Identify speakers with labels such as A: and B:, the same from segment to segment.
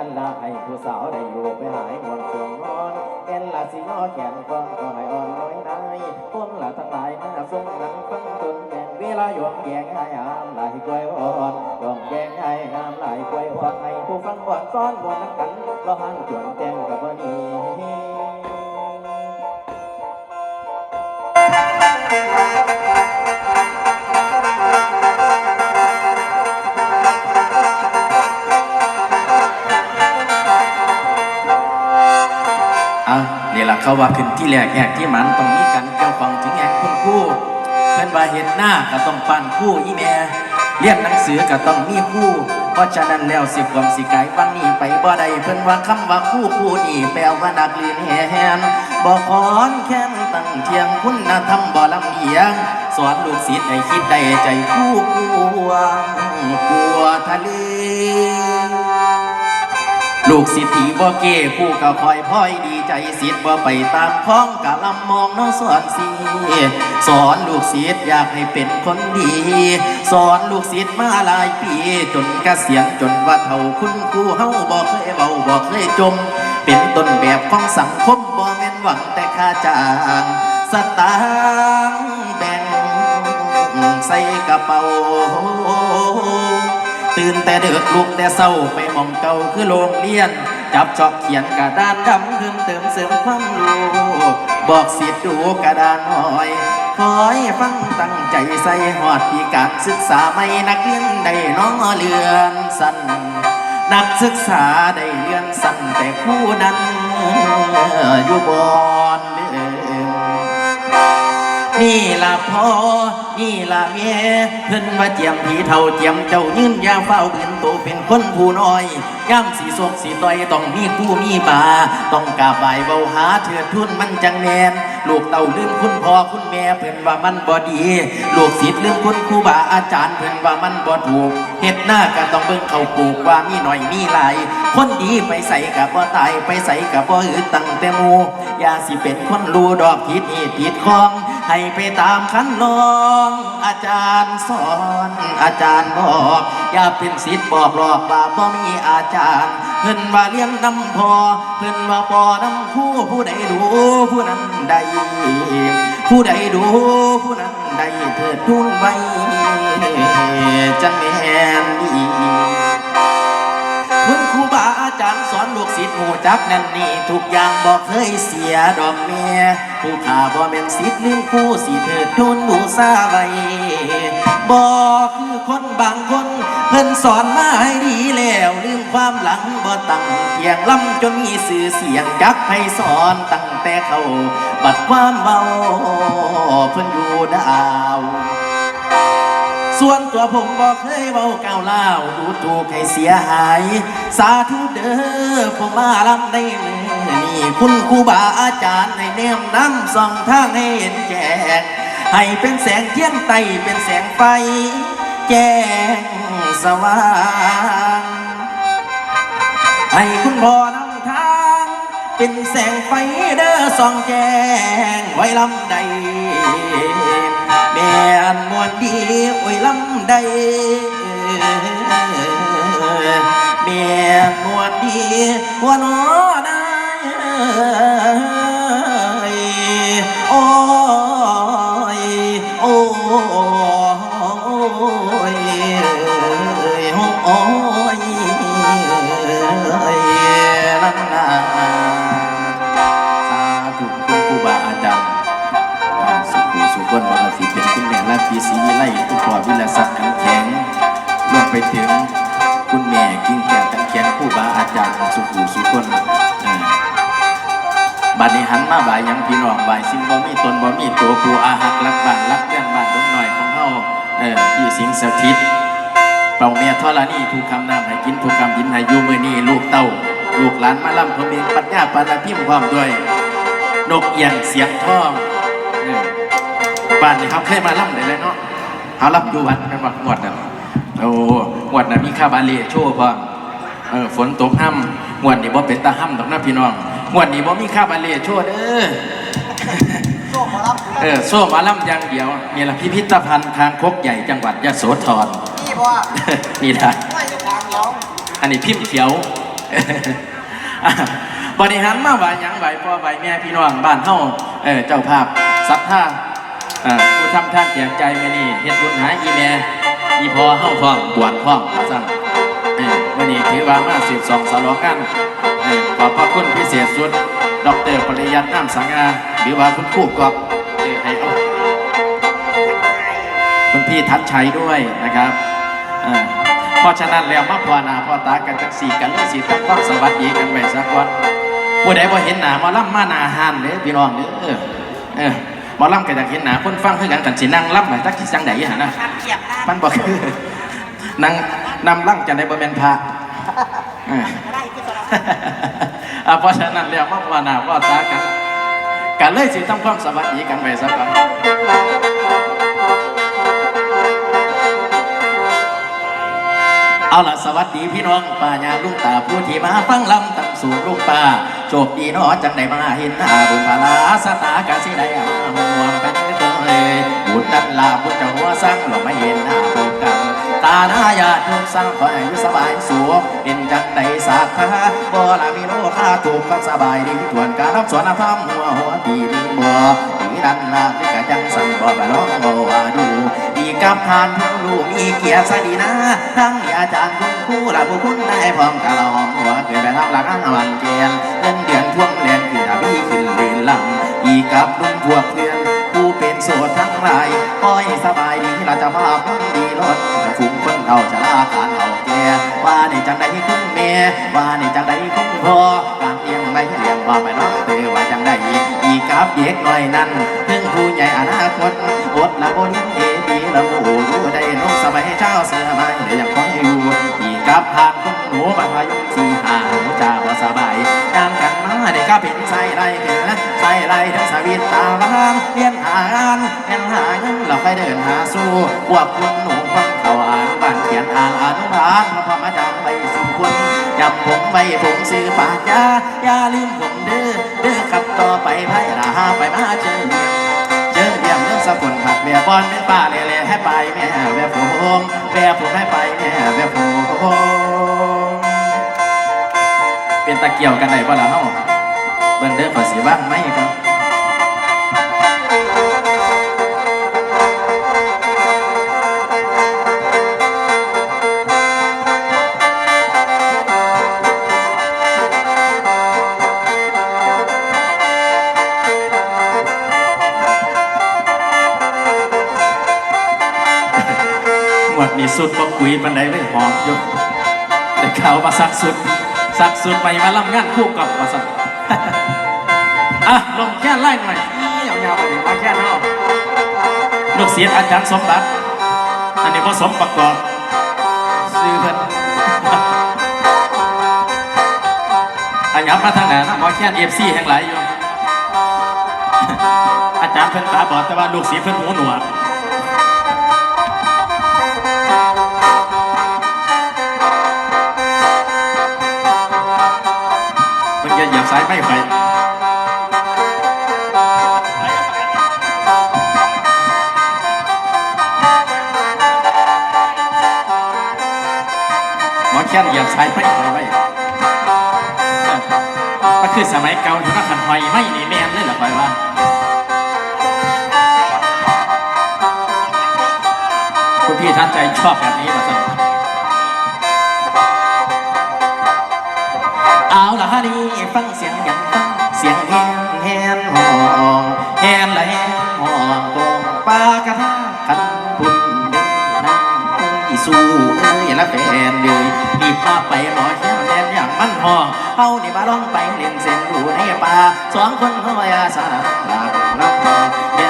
A: ันละให้ผู้สาวได้อยู่ไปหายมวนสวงนอนเป็นละสิงอแขนฟังก็ให้อ่อนน้อยนายคนละทั้งหลายหน้าทรงหนังฟังตนแกงเวลาหยวงแกงให้อามไหลกล้วยอ่อนหยองแกงให้อามไหลกล้วยอ่อนให้ผู้ฟังอ่อนซ้อนมวนน้ำกันเราหันจวนแจงกับวันนี้
B: เขาว่าขึ้นที่แรกแหกที่มันต้องมีกันเกี่ยวของถึงแหกคุณครู่เพิ่นว่าเห็นหน้าก็ต้องปั้นคู่อีแม่เรียนหนังสือก็ต้องมีคู่ เพราะฉะนั้นแล้วสิความสิไกลฟังนี่ไปบ่ได้เพิ่นว่าคำว่าคู่คู่นี่แปลว่านักเรียนแหนบ่ขอนแค้นตั้งเทียงคุณธรรมบ่ลำเอียง สอนลูกศิษย์ให้คิดได้ใจคู่กลัวกลัวทะเล ลูกศิษย์ที่บ่เก้ผู้ก็คอยพ้อยดีใจศิษย์บ่ไปตามพ้องกะลำมองน้องสอนสีสอนลูกศิษย์อยากให้เป็นคนดี สอนลูกศิษย์มาหลายปี จนกเกษียณจนว่าเท่าคุณครูเฮาบ่เคยเบาบ่เคยจม เป็นต้นแบบของสังคมบ่แม่นหวังแต่ค่าจ้างสตางค์แบ่งใส่กระเป๋า ตื่นแต่เด็กลุกแต่เศร้าไปมองเก่าคือโรงเรียน จับจอกเขียนกระดานดำเพิ่มเติมเสริมความรู้บอกสิทธิ์ดูกระดานหอยคอยฟังตั้งใจใส่หอดปีการศึกษาไม่นักเรียนได้น้องเลือนสั้นนักศึกษาได้เลือนสั้นแต่คู่นั้นอยู่บอนเดิม นี่ละพ่อ นี่ละแม่เพิ่นว่าเจียมผีเท่าเจียมเจ้ายืนยาเฝ้าบืนโตเป็นคนผู้น้อยย่ำสีสกสีต่อยต้องมีผู้มีบาต้องกาบไหว้เบาหาเถื่อทุนมันจังแมนลูกเต่าลืมคุณพ่อคุณแม่เพิ่นว่ามันบ่ดี ลูกศิษย์ลืมคุณครูบาอาจารย์เพิ่นว่ามันบ่ถูกเฮ็ดหน้าก็ต้องเบิ่งเขาปลูกว่ามีหน่อยมีหลายคนดีไปใส่กับบ่ตายไปใส่กับบ่อึดตั้งแต่หมู่อย่าสิเป็นคนรู้ดอกผิดเหตุผิดของ ให้ไปตามคันลอง อาจารย์สอน อาจารย์บอก อย่าเป็นศิษย์บอกหลอกว่าบ่มีอาจารย์ เพิ่นว่าเลี้ยงน้ำพอ เพิ่นว่าปอน้ำคู่ผู้ใดดูผู้นั้นใดผู้ใดดูผู้นั้นใดเถิดทุนไว้จังแม่นดี สิทธิ์หูจักนั่นนี่ทุกอย่างบอกเคยเสียดอกเมียผู้ขาบ่แม่นศิษย์ลืมครูสิเถิดทุนบูซาไว้บอกคือคนบางคน เพิ่นสอนมาให้ดีแล้วลืมความหลังบ่ตั้งเทียงลำจนมีสื่อเสียงจักให้สอนตั้งแต่เขา บัดความเมาเพิ่นอยู่ดาว ส่วนตัวผมบอกเคยเบาก้าวล่าดูถูกให้เสียหาย สาธุเด้อผมมาลำได้มือนี่คุณครูบาอาจารย์ให้แนมน้ำส่องทางให้เห็นแจกให้เป็นแสงเทียนไตเป็นแสงไฟ แจ้งสว่าง ให้คุณพ่อ เป็นแสงไฟเด้อส่องแจ้งไว้ลำใดแม่นมวนดีโอ้ยลำใดแม่นมวนดีหัวนอได้โอ้ารย์สุขุสุขคนบัดนี้หันมาบ่ายยังพี่น้องบ่ายสิ่งบ่มีตนบ่มีตัวผู้อาหักรักบ้านรักเพื่อนบ้านลุกหน่อยของเฮาเออที่สิงสถิตเป่าเมียทอรณีถูกคำนามให้กินถูกคำยินให้อยู่มือนี้ลูกเต้า ลูกหลานมาล่ำพะเมียงปัญญาปานาพิมพ์พร้อมด้วย นกเอียงเสียงทองเออบ้านนี่ครับเคยมาล่ำได้เลยเนาะเขารับอยู่วัดกันวัดงวดนะโอ้งวดน่ะมีค่าบาลีโชว์พร้อม เออฝนตกห้ำงวดนี้บ่เป็นตาห้ำดอกนะพี่น้องงวดนี้บ่มีค่าบาเลียโชว์เด้อ
C: โซ่มารับ
B: เออโซ่หมาล่ำอย่างเดียวนี่ละพิพิธภัณฑ์คางคกใหญ่จังหวัดยะโสธร
C: นี่เพราะว่า
B: นี่นะ
C: ไม่จะทางร้อง
B: อันนี้พิมพ์เขียวบริหารมาไหวหยังไหวพ่อไหวแม่พี่น้องบ้านเฮาเออเจ้าภาพศรัทธาเอ่อผู้ทำท่านแจกใจแม่นี่เฮ็ดบุญหาอีแม่อีพอเฮาพร้อมบวชพร้อมว่าซั่นเออวันนี้ ถือว่ามาสิบสองสลองกันเออขอบพระคุณพิเศษสุดดอกเตอรปริยัติน้ำสังอาหรือว่าคุณครูกอบเออให้เอาคุณพี่ทัดชัยด้วยนะครับเอ่อเพราะฉะนั้นแล้วมาพอหนาพอตากันจักสี่กันเลยสีตั้งความสวัสดีกันไว้สักวันผู้ใดบ่เห็นหนาหมาล่ำมาหนาหานเด้อพี่น้องเด้อเออเออหมอล่ำก็อยากเห็นหนาคนฟังคือกันกันสินั่งล่ำไปจักสิจังใดหั่นนะ
C: ครับเหยียบนะ
B: มันบอกคือนั่งนำล่ำจังได้บ่แม่นพระเออ
C: ได้ที่สุดแล้ว
B: อะเพราะฉะนั้นแล้วมาพอหนาพอตากันกันเลยสิทำความสวัสดีกันไว้สักวันเอาล่ะสวัสดีพี่น้องป้ายาลุงตาผู้ที่มาฟังลำตั้งสู่ลุงป้าโชคดีเนาะจังได้มาเห็นหน้าบุญพลาสตากาสิได้มาห่วงกันเอ้ยบุญนันลาบุญเจ้าหัวสั่งหลงไม่เห็นหน้าพบกัน ตาหน้าญาติโยมสั่งขอให้อยู่สบายสุขเป็นจังได้สาธาบ่ลามีโลค่าถูกกันสบายดีทวนการรับสวนธรรมหัวหัวดีดีบ่ดีดันลาที่กะจังสั่งบ่ไปร้องบ่ว่าดูดีกับทานผู้ลูกมีเกียรติสดีนะทั้งมีอาจารย์คุณครูและผู้คุณได้พร้อมกะลอมหัวเกิดไปทำหลักอันวันเกียนเงินเดือนท่วงเรียนคือทวีขึ้นเรียนลำอีกับลุงพวกเพื่อนผู้เป็นโสดทั้งหลายคอยสบายดีเราจะภาพดี รถฝูงคนเราจะลาการเอาแก่ว่าในจังใดคุณแม่ว่าในจังใดคุณพ่อการเลี้ยงไม่เลี้ยงว่าไปน้องเตอว่าจังใดอีกับเด็กน้อยนั้นถึงผู้ใหญ่อนาคตอดละบนเอดีละโมรู้ได้น้องสบายเจ้าเสือไม้เดี๋ยวยังคอยอยู่อีกับหากคุณหนูบรรยุสีหาหนูจะบ่สบายยามกันมาได้ก็เป็นใจไรเกินใจไรทั้งสวิตตาบางเรียางานเรียนหาเงินเราไปเดินหาสู้พวกคุณหนูฟังเขาอ่านบ้านเขียนอ่านอนุบาลพระพมาจำไปสุคนจำผมไปผมซื้อปากยาอย่าลืมผมเด้อเด้อขับต่อไปไพ่ราไปมาเจอเรียงเจอเรียงเรื่องสกุลผักเบียบอลเป็นป่าเล่ๆให้ไปแม่แม่ผมแม่ผมให้ไปแม่แม่ผมเป็นตะเกียวกันไหนบ่ล่ะเฮาเบิ่งเด้อขอสีบ้างไหมก่อน สุดบ่กุยปันใดเลยหอมยู่แต่ข่ามาสักสุด สักสุดไปมาล่ำงานคู่กับมาสักอะลงแค่ไล่หน่อยนี่ยาวๆไปเลยมาแค่นั้นลูกเสียอาจารย์สมบัติอันนี้ผสมประกอบซื้อเพิ่นอายับมาทางไหนนะหมอแค่เอฟซีแห่งหลายอยู่อาจารย์เพิ่นตาบอดแต่ว่าลูกศิษย์เพิ่นหูหนวก เพิ่นจะเหยียบสายไม่ไฟหมอแค่นเหยียบสายไม่ไฟไว้ก็คือสมัยเก่าอยู่นักขันหอยไม่หนีแม่เลยเหรอคอยว่าคุณพี่ท่านใจชอบแบบนี้มาสัก นี่ฟังเสียงอย่างฟังเสียงแฮนแฮนห้องแฮนละแฮนห้องกองปากระทะขันปุ่นเดินนั่งเอ้ยสู้เอ้ยละแฟนเลยรีบมาไปหมอแฮนแฮนอย่างมันห้องเฮานี่มาลองไปเล่นเส้นดูในป่าสองคนเฮาอาสาลาลาลำเล่นลำน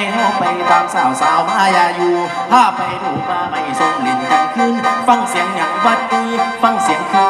B: ไปเฮาไปตามสาวสาวมายาอยู่ถ้าไปดูมาไม่ทรงลินกันขึ้น ฟังเสียงอย่างวัดดี ฟังเสียงคืน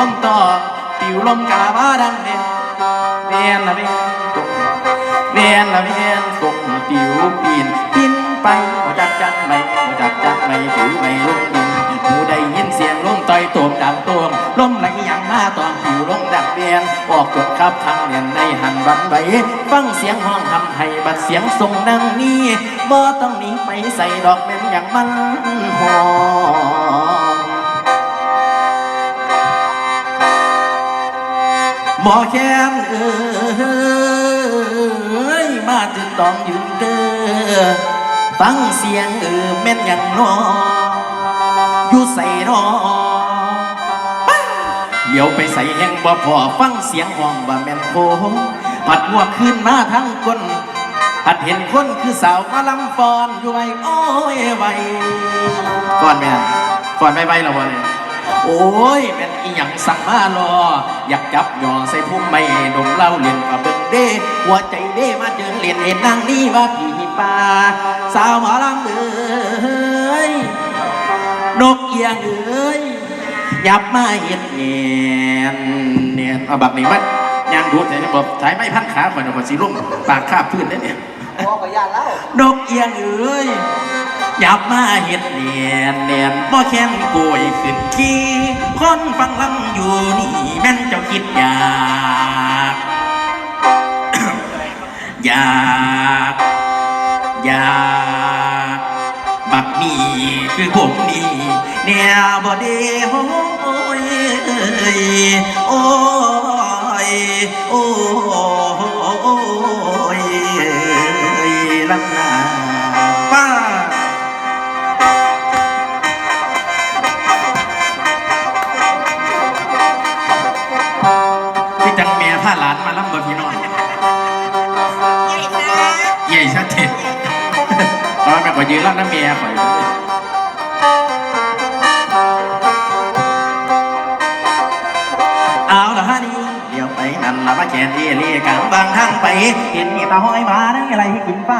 B: ลมตอกปิวลมกาบาดังเด่นเวียนละเวียนตกเวียนละเวียนส่งปิวปีนปินไปบ่จักจักไม่บ่จักจักไม่ผิวไม่ลงดินหูได้ยินเสียงลมต่อยตมดังโตมลมไหลยังมาตอนผิวลมดักเวียนออกจดครับทางเรียนในหันบันไหวฟังเสียงห้องทำให้บัดเสียงทรงดังนี้บ่ต้องหนีไปใส่ดอกแม่นอย่างมัน หมอแค้นเอ้ยมาจึงต้องยืนเด้อฟังเสียงเออแม่นย่างนออยู่ใส่นอเดี๋ยวไปใส่แห้งบ่พอฟังเสียงห้องว่าแม่นโคผัดหัวขึ้นมาทั้งคนผัดเห็นคนคือสาวมาลำฟอนอยู่ไว้โอ้ยไว้ฟอนแม่ฟอนไว้ไว้แล้วบ่เนี่ย โอ้ยแม่นอีหยังสั่งมารออยากจับยอใส่พุ่มไม่ดมเหล้าเล่นกับเบิ่งเด้หัวใจเด้มาเดินเล่นเห็นนางนี่ว่าผีป่าสาวหมอลำเอ้ยนกเอียงเอ้ยยับมาเห็นเนียนเนียนเอาบักนี้มันยางดูดแต่ยังบอกถ่ายไม่พันขาข่อยนะข่อยสิลุ่มปากคาบพื้นได้เนี่ย
C: พ่อก็ยานแล้ว
B: นกเอียงเอ้ย ยับมาเห็ดเนียนเนียนบ่แค้นป่วยขึ้นขี้คนฟังลำอยู่นี่แม่นเจ้าคิดอยากอยากอยากบักนี่คือผมนี่เนี่ยบ่เด้โอ้ยโอ้ยโอ้ยลำนา พาหลานมาล่ำบ่พี่น้องใหญ่ชัดเจนเพราะว่าแม่ก็ยืนล่ำน้ำเมียข่อยเอาละฮะนี่เดี๋ยวไปนั่นละมาแกนเอเลียกลางบางทางไป เห็นมีตาห้อยมาได้อะไรให้กินป้า